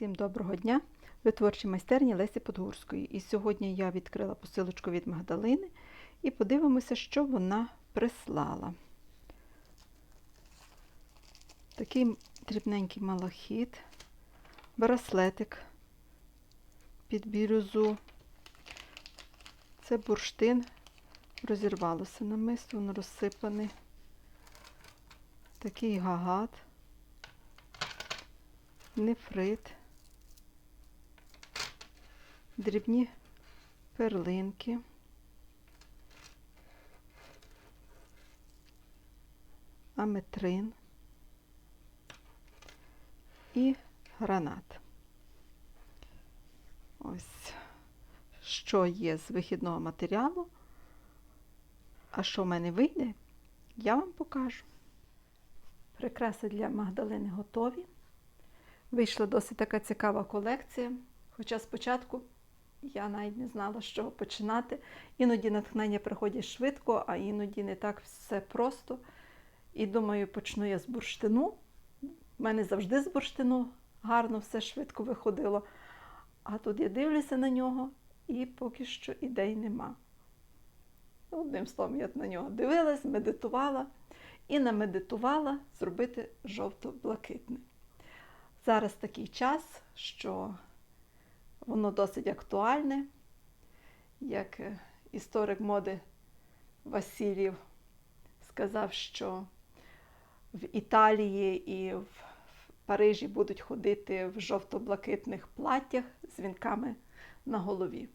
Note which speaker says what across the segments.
Speaker 1: Всім доброго дня! Ви творчі майстерні Лесі Подгурської. І сьогодні я відкрила посилочку від Магдалини і подивимося, що вона прислала. Такий дрібненький малахіт, браслетик під бірюзу. Це бурштин, розірвалося намисто, воно розсипаний. Такий гагат, нефрит, дрібні перлинки, аметрин і гранат. Ось, що є з вихідного матеріалу. А що в мене вийде, я вам покажу. Прикраси для Магдалини готові. Вийшла досить така цікава колекція. Хоча спочатку я навіть не знала, з чого починати. Іноді натхнення приходять швидко, а іноді не так все просто. І думаю, почну я з бурштину. У мене завжди з бурштину гарно все швидко виходило. А тут я дивлюся на нього і поки що ідей нема. Одним словом, я на нього дивилась, медитувала і намедитувала зробити жовто-блакитне. Зараз такий час, що воно досить актуальне, як е, історик моди Васильєв сказав, що в Італії і в Парижі будуть ходити в жовто-блакитних платтях з вінками на голові.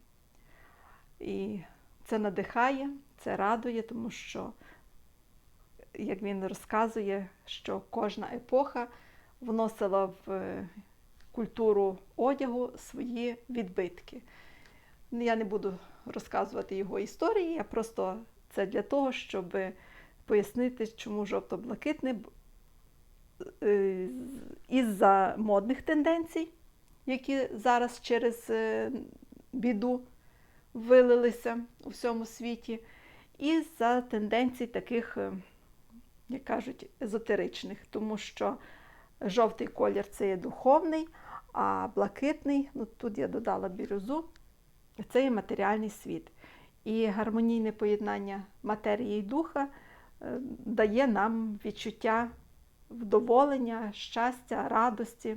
Speaker 1: І це надихає, це радує, тому що, як він розказує, що кожна епоха вносила в е, культуру одягу свої відбитки. Ну, Я не буду розказувати його історії, я просто це для того, щоб пояснити, чому жовто-блакитне із-за модних тенденцій, які зараз через е, біду вилилися у всьому світі, і за тенденцій таких, е, як кажуть, езотеричних, тому що жовтий колір це є духовний, а блакитний, ну тут я додала бірюзу, це є матеріальний світ. І гармонійне поєднання матерії і духа е, дає нам відчуття вдоволення, щастя, радості.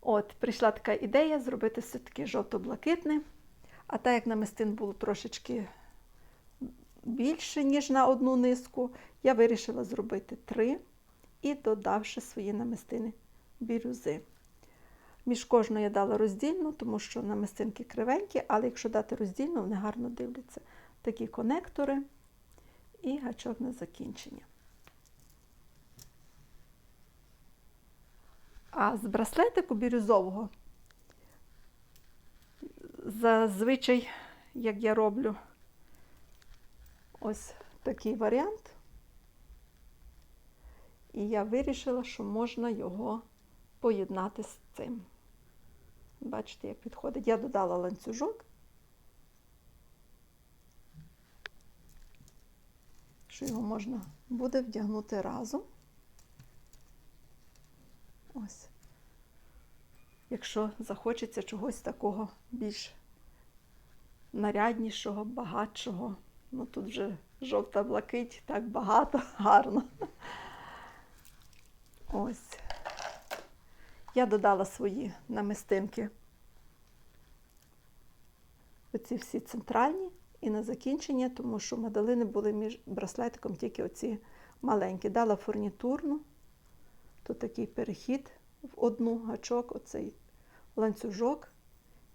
Speaker 1: От, прийшла така ідея зробити все-таки жовто-блакитне. А так як намистин було трошечки більше, ніж на одну низку, я вирішила зробити три і додавши свої намистини бірюзи. Між кожною я дала роздільну, тому що намистинки кривенькі, але якщо дати роздільну, вони гарно дивляться. Такі конектори і гачок на закінчення. А з браслетику бірюзового зазвичай, як я роблю ось такий варіант. І я вирішила, що можна його поєднати з цим. Бачите, як підходить. Я додала ланцюжок, що його можна буде вдягнути разом. Ось. Якщо захочеться чогось такого більш наряднішого, багатшого. Ну тут вже жовта блакить, так багато, гарно. Ось. Я додала свої намистинки. Оці всі центральні і на закінчення, тому що мадалини були між браслетиком тільки оці маленькі. Дала фурнітурну. Тут такий перехід в одну гачок, оцей ланцюжок,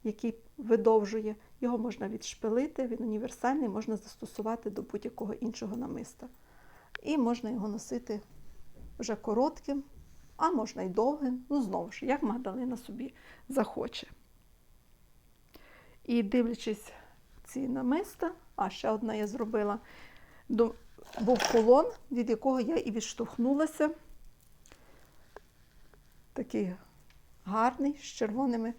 Speaker 1: який видовжує. Його можна відшпилити, він універсальний, можна застосувати до будь-якого іншого намиста. І можна його носити вже коротким, а можна й довгим. Ну, знову ж, як Магдалина собі захоче. І дивлячись ці намиста, а ще одна я зробила, був колон, від якого я і відштовхнулася такий гарний, з червоними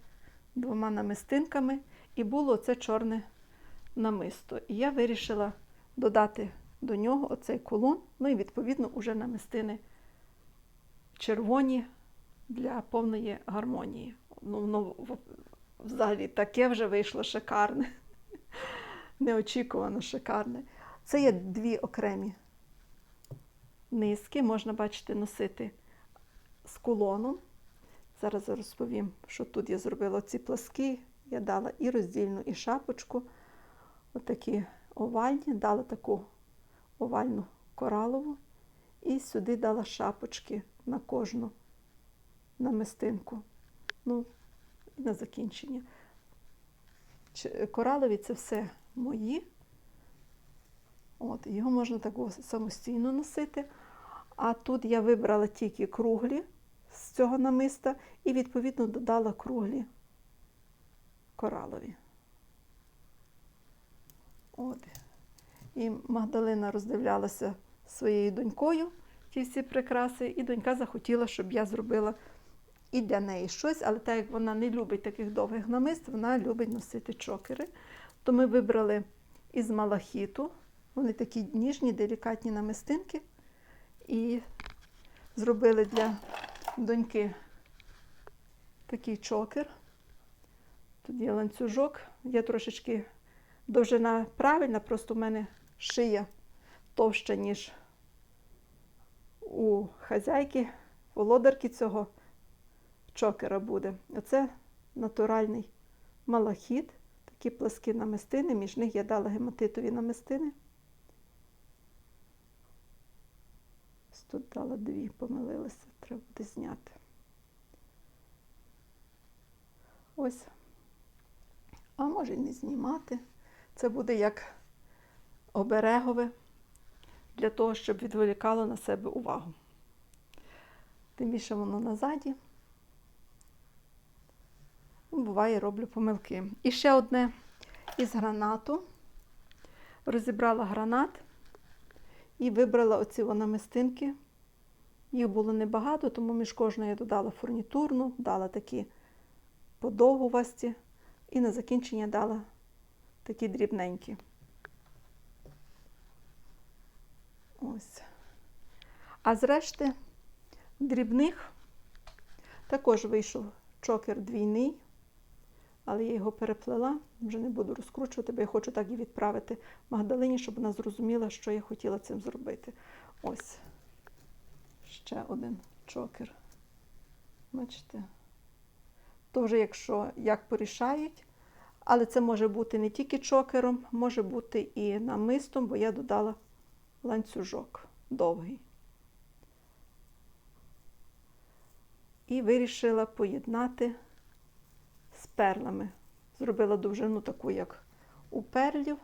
Speaker 1: двома намистинками, і було це чорне намисто. І я вирішила додати до нього оцей колон, ну і, відповідно, уже намистини червоні для повної гармонії. Ну, в- взагалі таке вже вийшло шикарне. Неочікувано шикарне. Це є дві окремі низки, можна бачити, носити з кулоном. Зараз розповім, що тут я зробила ці пласки. Я дала і роздільну, і шапочку. Отакі овальні, дала таку овальну коралову. І сюди дала шапочки на кожну намистинку. Ну, і на закінчення. Коралові це все мої. От, його можна так самостійно носити. А тут я вибрала тільки круглі з цього намиста і, відповідно, додала круглі коралові. От. І Магдалина роздивлялася своєю донькою ті всі прикраси, і донька захотіла, щоб я зробила і для неї щось, але так як вона не любить таких довгих намист, вона любить носити чокери. То ми вибрали із малахіту. Вони такі ніжні, делікатні намистинки. І зробили для доньки такий чокер. Тут є ланцюжок. Я трошечки довжина правильна, просто в мене шия товща, ніж у хазяйки, володарки цього чокера буде. Оце натуральний малахіт, такі пласкі намистини, між них я дала гематитові намистини. Ось Тут дала дві, помилилася, треба буде зняти. Ось. А може й не знімати. Це буде як оберегове для того, щоб відволікало на себе увагу. Тим більше воно назаді. Ну, Буває, роблю помилки. І ще одне із гранату. Розібрала гранат і вибрала оці намистинки. Їх було небагато, тому між кожною я додала фурнітурну, дала такі подовгувасті, і на закінчення дала такі дрібненькі. Ось. А зрешти дрібних також вийшов чокер двійний, але я його переплела, вже не буду розкручувати, бо я хочу так і відправити Магдалині, щоб вона зрозуміла, що я хотіла цим зробити. Ось ще один чокер. Бачите? То якщо як порішають, але це може бути не тільки чокером, може бути і намистом, бо я додала ланцюжок довгий. І вирішила поєднати з перлами. Зробила довжину таку, як у перлів,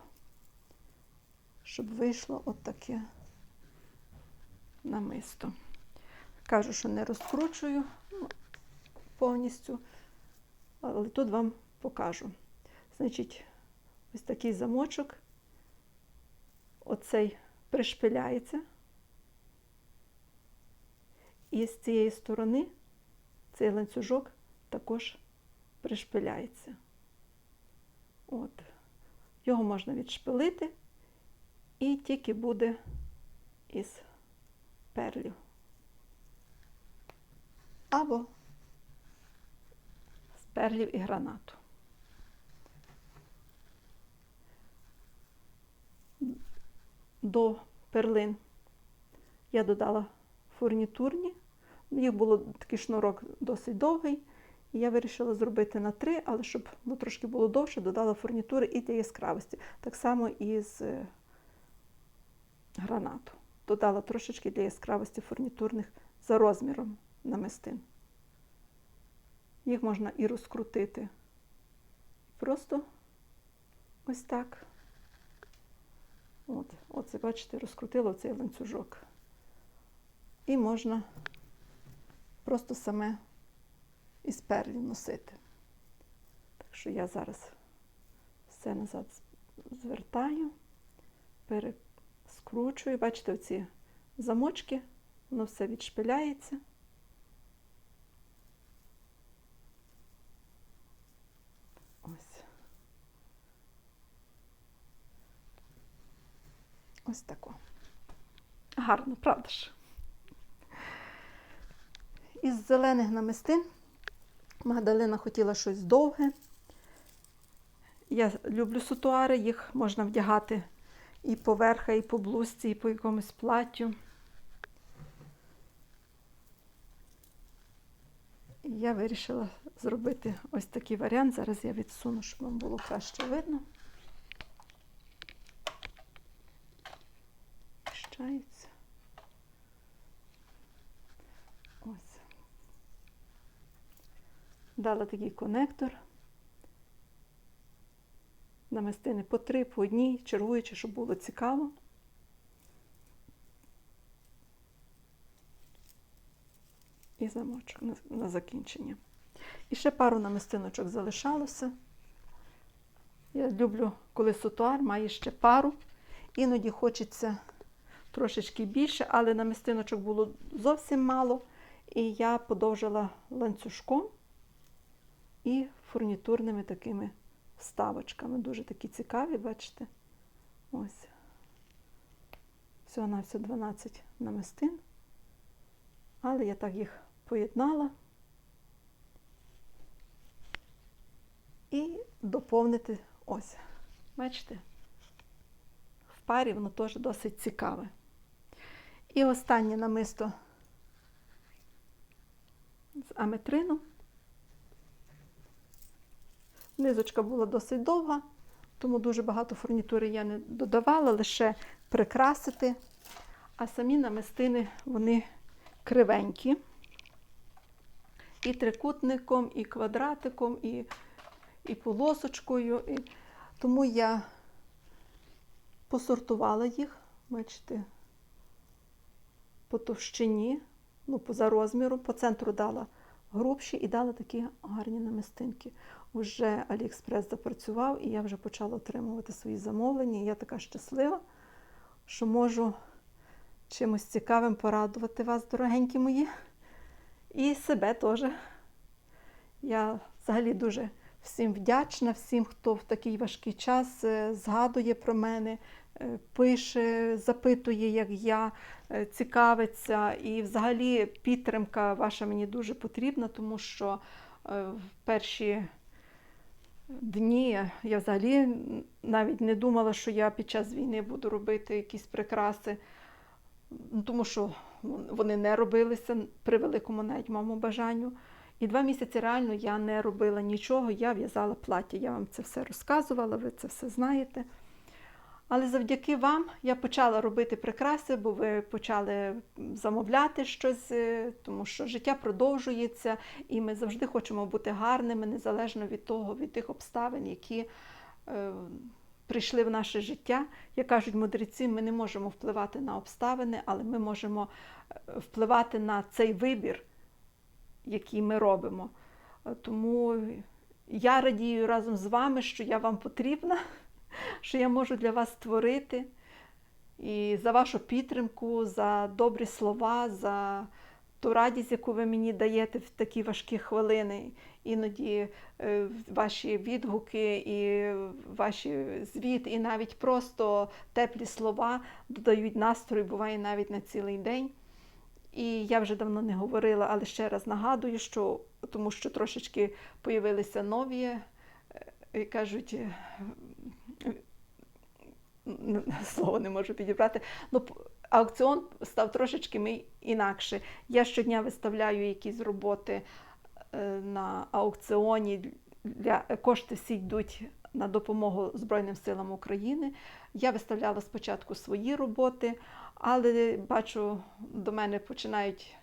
Speaker 1: щоб вийшло отаке намисто. Кажу, що не розкручую ну, повністю, але тут вам покажу. Значить, ось такий замочок, оцей пришпиляється. І з цієї сторони цей ланцюжок також пришпиляється. От. Його можна відшпилити і тільки буде із перлів. Або з перлів і гранату. До перлин я додала фурнітурні. Їх було такий шнурок досить довгий. І я вирішила зробити на три, але щоб ну, трошки було довше, додала фурнітури і для яскравості. Так само і з е, гранату. Додала трошечки для яскравості фурнітурних за розміром намистин. Їх можна і розкрутити. Просто ось так. От, оце, бачите, розкрутила цей ланцюжок. І можна просто саме із перлів носити. Так що я зараз все назад звертаю, перескручую. Бачите, оці замочки, воно все відшпиляється. Ось. Ось тако. Гарно, правда ж? із зелених намистин Магдалина хотіла щось довге. Я люблю сутуари, їх можна вдягати і поверха, і по блузці, і по якомусь платтю. І я вирішила зробити ось такий варіант. Зараз я відсуну, щоб вам було краще видно. Вміщається. Ось. Дала такий конектор. Намистини по три, по одній, чергуючи, щоб було цікаво. І замочок на закінчення. І ще пару намистиночок залишалося. Я люблю, коли сутуар має ще пару. Іноді хочеться трошечки більше, але намистиночок було зовсім мало. І я подовжила ланцюжком і фурнітурними такими вставочками. Дуже такі цікаві, бачите? Ось. Всього на все 12 намистин. Але я так їх поєднала. І доповнити ось. Бачите? В парі воно теж досить цікаве. І останнє намисто з аметрину. Низочка була досить довга, тому дуже багато фурнітури я не додавала, лише прикрасити. А самі намистини вони кривенькі. І трикутником, і квадратиком, і, і полосочкою. І... Тому я посортувала їх, бачите, по товщині, ну, за розміром, по центру дала грубші і дала такі гарні намистинки. Уже Аліекспрес запрацював, і я вже почала отримувати свої замовлення. І я така щаслива, що можу чимось цікавим порадувати вас, дорогенькі мої, і себе теж. Я взагалі дуже всім вдячна, всім, хто в такий важкий час е, згадує про мене, пише, запитує, як я, е, цікавиться. І взагалі підтримка ваша мені дуже потрібна, тому що в перші дні я взагалі навіть не думала, що я під час війни буду робити якісь прикраси, Ну, тому що вони не робилися при великому навіть моєму бажанню. І два місяці реально я не робила нічого, я в'язала плаття. Я вам це все розказувала, ви це все знаєте. Але завдяки вам я почала робити прикраси, бо ви почали замовляти щось, е, тому що життя продовжується, і ми завжди хочемо бути гарними, незалежно від того, від тих обставин, які е, прийшли в наше життя. Як кажуть мудреці, ми не можемо впливати на обставини, але ми можемо е, впливати на цей вибір, який ми робимо. Тому я радію разом з вами, що я вам потрібна що я можу для вас створити. І за вашу підтримку, за добрі слова, за ту радість, яку ви мені даєте в такі важкі хвилини. Іноді е, ваші відгуки, і ваші звіт, і навіть просто теплі слова додають настрою, буває навіть на цілий день. І я вже давно не говорила, але ще раз нагадую, що тому що трошечки появилися нові, е, кажуть, слово не можу підібрати. Ну, Аукціон став трошечки мій інакше. Я щодня виставляю якісь роботи е, на аукціоні. Для Кошти всі йдуть на допомогу Збройним силам України. Я виставляла спочатку свої роботи, але бачу, до мене починають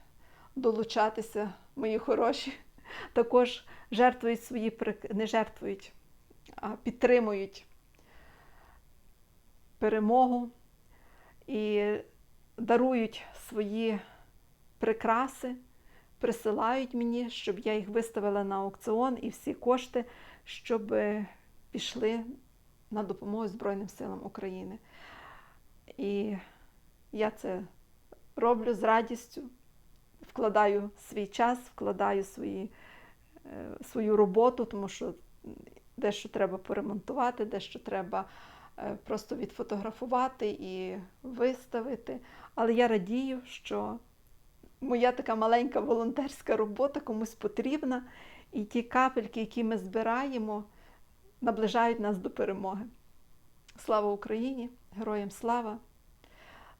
Speaker 1: долучатися мої хороші. Також жертвують свої не жертвують, а підтримують перемогу і дарують свої прикраси, присилають мені, щоб я їх виставила на аукціон і всі кошти, щоб пішли на допомогу Збройним силам України. І я це роблю з радістю, вкладаю свій час, вкладаю свої, е, свою роботу, тому що дещо треба поремонтувати, дещо треба Е, просто відфотографувати і виставити. Але я радію, що моя така маленька волонтерська робота комусь потрібна, і ті капельки, які ми збираємо, наближають нас до перемоги. Слава Україні! Героям слава!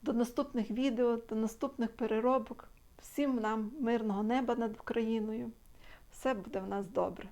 Speaker 1: До наступних відео, до наступних переробок. Всім нам мирного неба над Україною. Все буде в нас добре.